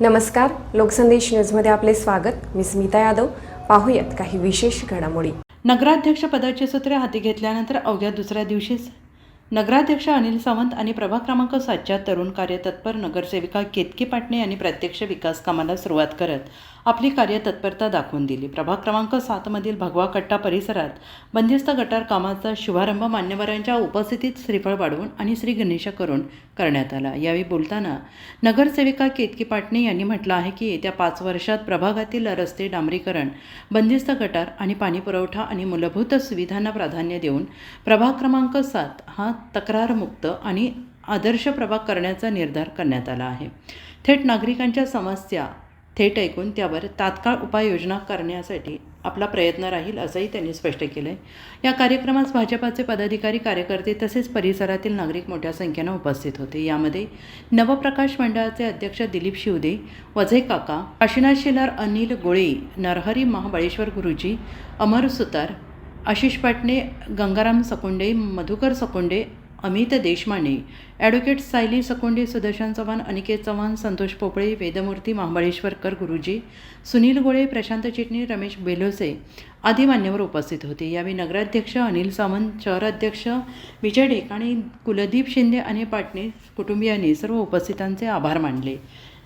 नमस्कार लोकसंदेश न्यूजमध्ये आपले स्वागत. मी स्मिता यादव. पाहूयात काही विशेष घडामोडी. नगराध्यक्ष पदाची सूत्रे हाती घेतल्यानंतर अवघ्या दुसऱ्या दिवशीच नगराध्यक्ष अनिल सावंत आणि प्रभाग क्रमांक सातच्या तरुण कार्यतत्पर नगरसेविका केतकी पाटणे यांनी प्रत्यक्ष विकास कामाला सुरुवात करत आपली कार्यतत्परता दाखवून दिली. प्रभाग क्रमांक सातमधील भगवा कट्टा परिसरात बंदिस्त गटार कामाचा शुभारंभ मान्यवरांच्या उपस्थितीत श्रीफळ वाढवून आणि श्री गणेश करून करण्यात आला. यावेळी बोलताना नगरसेविका केतकी पाटणे यांनी म्हटलं आहे की येत्या पाच वर्षात प्रभागातील रस्ते डांबरीकरण बंदिस्त गटार आणि पाणीपुरवठा आणि मूलभूत सुविधांना प्राधान्य देऊन प्रभाग क्रमांक सात हा तक्रारमुक्त आणि आदर्श प्रभाग करण्याचा निर्धार करण्यात आला आहे. थेट नागरिकांच्या समस्या थेट ऐकून त्यावर तात्काळ उपाययोजना करण्यासाठी आपला प्रयत्न राहील असंही त्यांनी स्पष्ट केलं आहे या कार्यक्रमास भाजपाचे पदाधिकारी कार्यकर्ते तसेच परिसरातील नागरिक मोठ्या संख्येनं उपस्थित होते. यामध्ये नवप्रकाश मंडळाचे अध्यक्ष दिलीप शिवदे वझे काका काशीनाथ शेलार अनिल गोळे नरहरी महाबळेश्वर गुरुजी अमर सुतार आशिष पाटणे गंगाराम सकोंडे मधुकर सकोंडे अमित देशमाने ॲडव्होकेट सायली सकोंडे सुदर्शन चव्हाण अनिकेत चव्हाण संतोष पोपळे वेदमूर्ती महाबळेश्वरकर गुरुजी सुनील गोळे प्रशांत चिटणी रमेश बेलोसे आदी मान्यवर उपस्थित होते. यावेळी नगराध्यक्ष अनिल सावंत शहराध्यक्ष विजय ढेकाणे कुलदीप शिंदे आणि पाटणे कुटुंबियांनी सर्व उपस्थितांचे आभार मानले.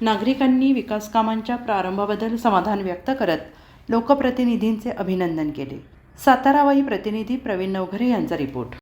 नागरिकांनी विकास कामांच्या प्रारंभाबद्दल समाधान व्यक्त करत लोकप्रतिनिधींचे अभिनंदन केले. साताराबाई प्रतिनिधी प्रवीण नवघरे यांचा रिपोर्ट.